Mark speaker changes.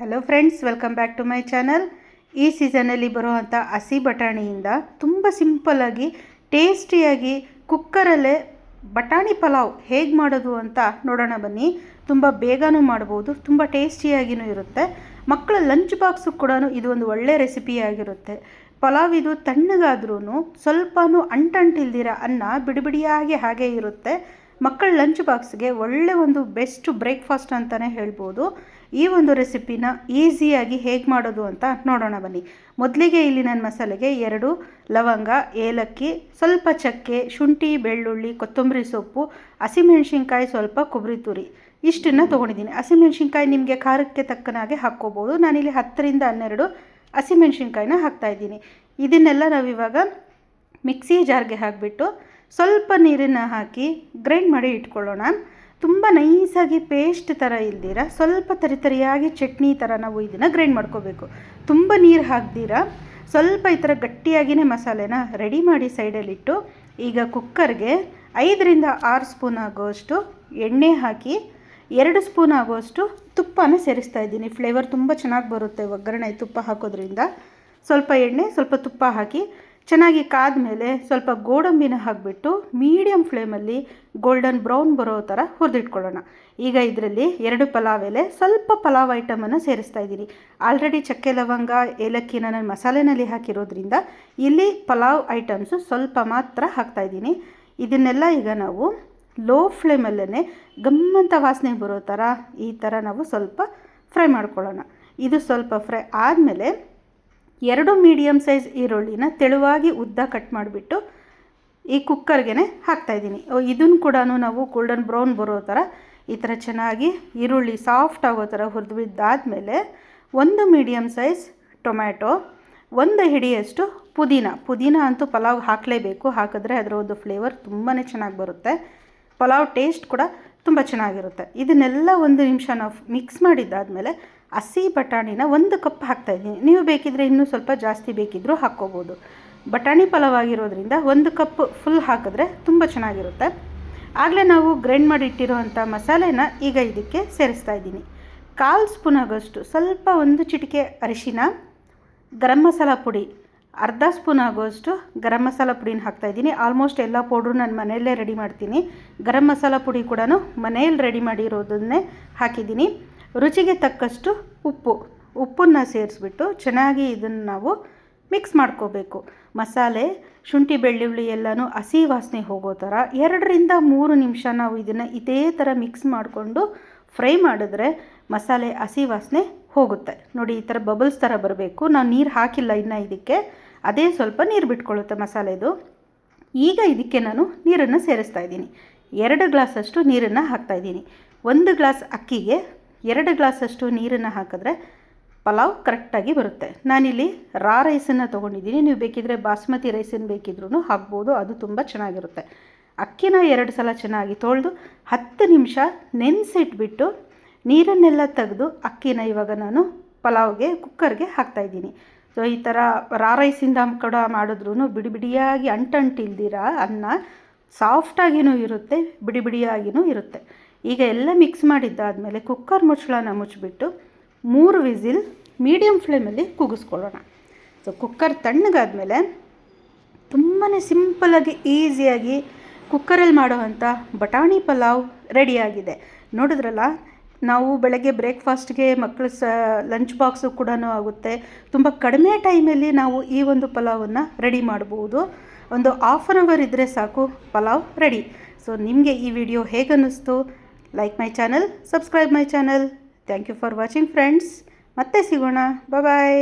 Speaker 1: Hello friends welcome back to my channel ಈ ಸೀಸನಲ್ಲಿ ಬರುವಂಥ ಹಸಿ ಬಟಾಣಿಯಿಂದ ತುಂಬ ಸಿಂಪಲ್ಲಾಗಿ ಟೇಸ್ಟಿಯಾಗಿ ಕುಕ್ಕರಲ್ಲೇ ಬಟಾಣಿ ಪಲಾವ್ ಹೇಗೆ ಮಾಡೋದು ಅಂತ ನೋಡೋಣ ಬನ್ನಿ. ತುಂಬ ಬೇಗನೂ ಮಾಡ್ಬೋದು, ತುಂಬ ಟೇಸ್ಟಿಯಾಗಿಯೂ ಇರುತ್ತೆ. ಮಕ್ಕಳ ಲಂಚ್ ಬಾಕ್ಸು ಕೂಡ ಇದು ಒಂದು ಒಳ್ಳೆ ರೆಸಿಪಿಯಾಗಿರುತ್ತೆ ಪಲಾವ್ ಇದು ತಣ್ಣಗಾದ್ರೂ ಸ್ವಲ್ಪನೂ ಅಂಟಂಟಿಲ್ದಿರ ಅನ್ನ ಬಿಡಿಬಿಡಿಯಾಗಿ ಹಾಗೆ ಇರುತ್ತೆ. ಮಕ್ಕಳ ಲಂಚ್ ಬಾಕ್ಸ್ಗೆ ಒಳ್ಳೆ ಒಂದು ಬೆಸ್ಟ್ ಬ್ರೇಕ್ಫಾಸ್ಟ್ ಅಂತಲೇ ಹೇಳ್ಬೋದು. ಈ ಒಂದು ರೆಸಿಪಿನ ಈಸಿಯಾಗಿ ಹೇಗೆ ಮಾಡೋದು ಅಂತ ನೋಡೋಣ ಬನ್ನಿ. ಮೊದಲಿಗೆ ಇಲ್ಲಿ ನನ್ನ ಮಸಾಲೆಗೆ ಎರಡು ಲವಂಗ, ಏಲಕ್ಕಿ, ಸ್ವಲ್ಪ ಚಕ್ಕೆ, ಶುಂಠಿ, ಬೆಳ್ಳುಳ್ಳಿ, ಕೊತ್ತಂಬರಿ ಸೊಪ್ಪು, ಹಸಿಮೆಣ್ಸಿನ್ಕಾಯಿ, ಸ್ವಲ್ಪ ಕೊಬ್ಬರಿ ತುರಿ. ಇಷ್ಟನ್ನು ತೊಗೊಂಡಿದ್ದೀನಿ. ಹಸಿಮೆಣ್ಸಿನ್ಕಾಯಿ ನಿಮಗೆ ಖಾರಕ್ಕೆ ತಕ್ಕನಾಗೆ ಹಾಕ್ಕೋಬೋದು. ನಾನಿಲ್ಲಿ ಹತ್ತರಿಂದ ಹನ್ನೆರಡು ಹಾಕ್ತಾ ಹಾಕ್ತಾಯಿದ್ದೀನಿ ಇದನ್ನೆಲ್ಲ ನಾವಿವಾಗ ಮಿಕ್ಸಿ ಜಾರ್ಗೆ ಹಾಕಿಬಿಟ್ಟು ಸ್ವಲ್ಪ ನೀರನ್ನು ಹಾಕಿ ಗ್ರೈಂಡ್ ಮಾಡಿ ಇಟ್ಕೊಳ್ಳೋಣ. ತುಂಬ ನೈಸಾಗಿ ಪೇಸ್ಟ್ ಥರ ಇಲ್ದಿರ? ಸ್ವಲ್ಪ ತರಿತರಿಯಾಗಿ ಚಟ್ನಿ ಥರ ನಾವು ಇದನ್ನು ಗ್ರೈಂಡ್ ಮಾಡ್ಕೋಬೇಕು. ತುಂಬ ನೀರು ಹಾಕ್ದಿರ? ಸ್ವಲ್ಪ ಈ ಥರ ಗಟ್ಟಿಯಾಗಿಯೇ ಮಸಾಲೆನ ರೆಡಿ ಮಾಡಿ ಸೈಡಲ್ಲಿಟ್ಟು ಈಗ ಕುಕ್ಕರ್ಗೆ ಐದರಿಂದ ಆರು ಸ್ಪೂನ್ ಆಗೋಷ್ಟು ಎಣ್ಣೆ ಹಾಕಿ ಎರಡು ಸ್ಪೂನ್ ಆಗೋಷ್ಟು ತುಪ್ಪನ ಸೇರಿಸ್ತಾ ಇದ್ದೀನಿ. ಫ್ಲೇವರ್ ತುಂಬ ಚೆನ್ನಾಗಿ ಬರುತ್ತೆ ಒಗ್ಗರಣೆ ತುಪ್ಪ ಹಾಕೋದ್ರಿಂದ. ಸ್ವಲ್ಪ ಎಣ್ಣೆ, ಸ್ವಲ್ಪ ತುಪ್ಪ ಹಾಕಿ ಚೆನ್ನಾಗಿ ಕಾದ ಮೇಲೆ ಸ್ವಲ್ಪ ಗೋಡಂಬಿನ ಹಾಕಿಬಿಟ್ಟು ಮೀಡಿಯಮ್ ಫ್ಲೇಮಲ್ಲಿ ಗೋಲ್ಡನ್ ಬ್ರೌನ್ ಬರೋ ಥರ ಹುರಿದಿಟ್ಕೊಳ್ಳೋಣ. ಈಗ ಇದರಲ್ಲಿ ಎರಡು ಪಲಾವ್ ಎಲೆ, ಸ್ವಲ್ಪ ಪಲಾವ್ ಐಟಮನ್ನು ಸೇರಿಸ್ತಾ ಇದ್ದೀನಿ ಆಲ್ರೆಡಿ ಚಕ್ಕೆ ಲವಂಗ, ಏಲಕ್ಕಿನ ನಾನು ಮಸಾಲೆನಲ್ಲಿ ಹಾಕಿರೋದ್ರಿಂದ ಇಲ್ಲಿ ಪಲಾವ್ ಐಟಮ್ಸು ಸ್ವಲ್ಪ ಮಾತ್ರ ಹಾಕ್ತಾಯಿದ್ದೀನಿ ಇದನ್ನೆಲ್ಲ ಈಗ ನಾವು ಲೋ ಫ್ಲೇಮಲ್ಲೇ ಗಮ್ಮಂತ ವಾಸನೆ ಬರೋ ಥರ ಈ ಥರ ನಾವು ಸ್ವಲ್ಪ ಫ್ರೈ ಮಾಡ್ಕೊಳ್ಳೋಣ. ಇದು ಸ್ವಲ್ಪ ಫ್ರೈ ಆದಮೇಲೆ ಎರಡು ಮೀಡಿಯಮ್ ಸೈಜ್ ಈರುಳ್ಳಿನ ತೆಳುವಾಗಿ ಉದ್ದ ಕಟ್ ಮಾಡಿಬಿಟ್ಟು ಈ ಕುಕ್ಕರ್ಗೆ ಹಾಕ್ತಾಯಿದ್ದೀನಿ ಇದನ್ನು ಕೂಡ ನಾವು ಗೋಲ್ಡನ್ ಬ್ರೌನ್ ಬರೋ ಥರ ಈ ಥರ ಚೆನ್ನಾಗಿ ಈರುಳ್ಳಿ ಸಾಫ್ಟ್ ಆಗೋ ಥರ ಹುರಿದು ಬಿದ್ದಾದಮೇಲೆ ಒಂದು ಮೀಡಿಯಮ್ ಸೈಜ್ ಟೊಮ್ಯಾಟೊ ಒಂದು ಹಿಡಿಯಷ್ಟು ಪುದೀನ. ಪುದೀನ ಅಂತೂ ಪಲಾವ್ ಹಾಕಲೇಬೇಕು. ಹಾಕಿದ್ರೆ ಅದರ ಒಂದು ಫ್ಲೇವರ್ ತುಂಬಾ ಚೆನ್ನಾಗಿ ಬರುತ್ತೆ. ಪಲಾವ್ ಟೇಸ್ಟ್ ಕೂಡ ತುಂಬ ಚೆನ್ನಾಗಿರುತ್ತೆ. ಇದನ್ನೆಲ್ಲ ಒಂದು ನಿಮಿಷ ನಾವು ಮಿಕ್ಸ್ ಮಾಡಿದ್ದಾದಮೇಲೆ ಹಸಿ ಬಟಾಣಿನ ಒಂದು ಕಪ್ ಹಾಕ್ತಾಯಿದ್ದೀನಿ ನೀವು ಬೇಕಿದ್ರೆ ಇನ್ನೂ ಸ್ವಲ್ಪ ಜಾಸ್ತಿ ಬೇಕಿದ್ದರೂ ಹಾಕ್ಕೋಬೋದು. ಬಟಾಣಿ ಫಲವಾಗಿರೋದ್ರಿಂದ ಒಂದು ಕಪ್ ಫುಲ್ ಹಾಕಿದ್ರೆ ತುಂಬ ಚೆನ್ನಾಗಿರುತ್ತೆ. ಆಗಲೇ ನಾವು ಗ್ರೈಂಡ್ ಮಾಡಿ ಇಟ್ಟಿರೋವಂಥ ಮಸಾಲೆನ ಈಗ ಇದಕ್ಕೆ ಸೇರಿಸ್ತಾ ಇದ್ದೀನಿ. ಕಾಲು ಸ್ಪೂನ್ ಆಗೋಷ್ಟು ಸ್ವಲ್ಪ ಒಂದು ಚಿಟಿಕೆ ಅರಿಶಿನ, ಗರಂ ಮಸಾಲ ಪುಡಿ, ಅರ್ಧ ಸ್ಪೂನ್ ಆಗೋಷ್ಟು ಗರಂ ಮಸಾಲ ಪುಡಿನ ಹಾಕ್ತಾಯಿದ್ದೀನಿ ಆಲ್ಮೋಸ್ಟ್ ಎಲ್ಲ ಪೌಡ್ರು ನಾನು ಮನೆಯಲ್ಲೇ ರೆಡಿ ಮಾಡ್ತೀನಿ. ಗರಂ ಮಸಾಲ ಪುಡಿ ಕೂಡ ಮನೆಯಲ್ಲಿ ರೆಡಿ ಮಾಡಿರೋದನ್ನೇ ಹಾಕಿದ್ದೀನಿ. ರುಚಿಗೆ ತಕ್ಕಷ್ಟು ಉಪ್ಪು, ಉಪ್ಪನ್ನು ಸೇರಿಸ್ಬಿಟ್ಟು ಚೆನ್ನಾಗಿ ಇದನ್ನು ನಾವು ಮಿಕ್ಸ್ ಮಾಡ್ಕೋಬೇಕು. ಮಸಾಲೆ, ಶುಂಠಿ, ಬೆಳ್ಳುಳ್ಳಿ ಎಲ್ಲನೂ ಹಸಿ ವಾಸನೆ ಹೋಗೋ ಥರ ಎರಡರಿಂದ ಮೂರು ನಿಮಿಷ ನಾವು ಇದನ್ನು ಇದೇ ಥರ ಮಿಕ್ಸ್ ಮಾಡಿಕೊಂಡು ಫ್ರೈ ಮಾಡಿದ್ರೆ ಮಸಾಲೆ ಹಸಿ ವಾಸನೆ ಹೋಗುತ್ತೆ. ನೋಡಿ, ಈ ಥರ ಬಬಲ್ಸ್ ಥರ ಬರಬೇಕು. ನಾವು ನೀರು ಹಾಕಿಲ್ಲ ಇನ್ನು ಇದಕ್ಕೆ. ಅದೇ ಸ್ವಲ್ಪ ನೀರು ಬಿಟ್ಕೊಳ್ಳುತ್ತೆ ಮಸಾಲೆದು. ಈಗ ಇದಕ್ಕೆ ನಾನು ನೀರನ್ನು ಸೇರಿಸ್ತಾ ಇದ್ದೀನಿ. ಎರಡು ಗ್ಲಾಸಷ್ಟು ನೀರನ್ನು ಹಾಕ್ತಾಯಿದ್ದೀನಿ ಒಂದು ಗ್ಲಾಸ್ ಅಕ್ಕಿಗೆ ಎರಡು ಗ್ಲಾಸಷ್ಟು ನೀರನ್ನು ಹಾಕಿದ್ರೆ ಪಲಾವ್ ಕರೆಕ್ಟಾಗಿ ಬರುತ್ತೆ. ನಾನಿಲ್ಲಿ ರಾ ರೈಸನ್ನು ತೊಗೊಂಡಿದ್ದೀನಿ. ನೀವು ಬೇಕಿದ್ರೆ ಬಾಸ್ಮತಿ ರೈಸನ್ನು ಬೇಕಿದ್ರೂ ಹಾಕ್ಬೋದು. ಅದು ತುಂಬ ಚೆನ್ನಾಗಿರುತ್ತೆ. ಅಕ್ಕಿನ ಎರಡು ಸಲ ಚೆನ್ನಾಗಿ ತೊಳೆದು ಹತ್ತು ನಿಮಿಷ ನೆನೆಸಿಟ್ಬಿಟ್ಟು ನೀರನ್ನೆಲ್ಲ ತೆಗೆದು ಅಕ್ಕಿನ ಇವಾಗ ನಾನು ಪಲಾವ್ಗೆ, ಕುಕ್ಕರ್ಗೆ ಹಾಕ್ತಾಯಿದ್ದೀನಿ ಸೊ, ಈ ಥರ ರಾ ರೈಸಿಂದ ಕೂಡ ಮಾಡಿದ್ರೂ ಬಿಡಿ ಬಿಡಿಯಾಗಿ ಅಂಟಂಟಿಲ್ದಿರ ಅನ್ನ ಸಾಫ್ಟಾಗಿಯೂ ಇರುತ್ತೆ, ಬಿಡಿ ಬಿಡಿಯಾಗಿಯೂ ಇರುತ್ತೆ. ಈಗ ಎಲ್ಲ ಮಿಕ್ಸ್ ಮಾಡಿದ್ದಾದಮೇಲೆ ಕುಕ್ಕರ್ ಮುಚ್ಚಳನ ಮುಚ್ಚಿಬಿಟ್ಟು ಮೂರು ವಿಸಿಲ್ ಮೀಡಿಯಮ್ ಫ್ಲೇಮಲ್ಲಿ ಕೂಗಿಸ್ಕೊಳ್ಳೋಣ. ಸೊ ಕುಕ್ಕರ್ ತಣ್ಣಗಾದಮೇಲೆ ತುಂಬಾ ಸಿಂಪಲಾಗಿ ಈಸಿಯಾಗಿ ಕುಕ್ಕರಲ್ಲಿ ಮಾಡೋವಂಥ ಬಟಾಣಿ ಪಲಾವ್ ರೆಡಿಯಾಗಿದೆ ನೋಡಿದ್ರಲ್ಲ, ನಾವು ಬೆಳಗ್ಗೆ ಬ್ರೇಕ್ಫಾಸ್ಟ್ಗೆ ಮಕ್ಕಳ ಸ ಲಂಚ್ ಬಾಕ್ಸು ಕೂಡ ಆಗುತ್ತೆ. ತುಂಬ ಕಡಿಮೆ ಟೈಮಲ್ಲಿ ನಾವು ಈ ಒಂದು ಪಲಾವನ್ನು ರೆಡಿ ಮಾಡ್ಬೋದು. ಒಂದು ಆಫ್ ಆನ್ ಅವರ್ ಇದ್ದರೆ ಸಾಕು ಪಲಾವ್ ರೆಡಿ ಸೊ ನಿಮಗೆ ಈ ವಿಡಿಯೋ ಹೇಗೆ ಅನ್ನಿಸ್ತು like my channel subscribe my channel thank you for watching friends ಮತ್ತೆ ಸಿಗೋಣ. ಬಾಯ್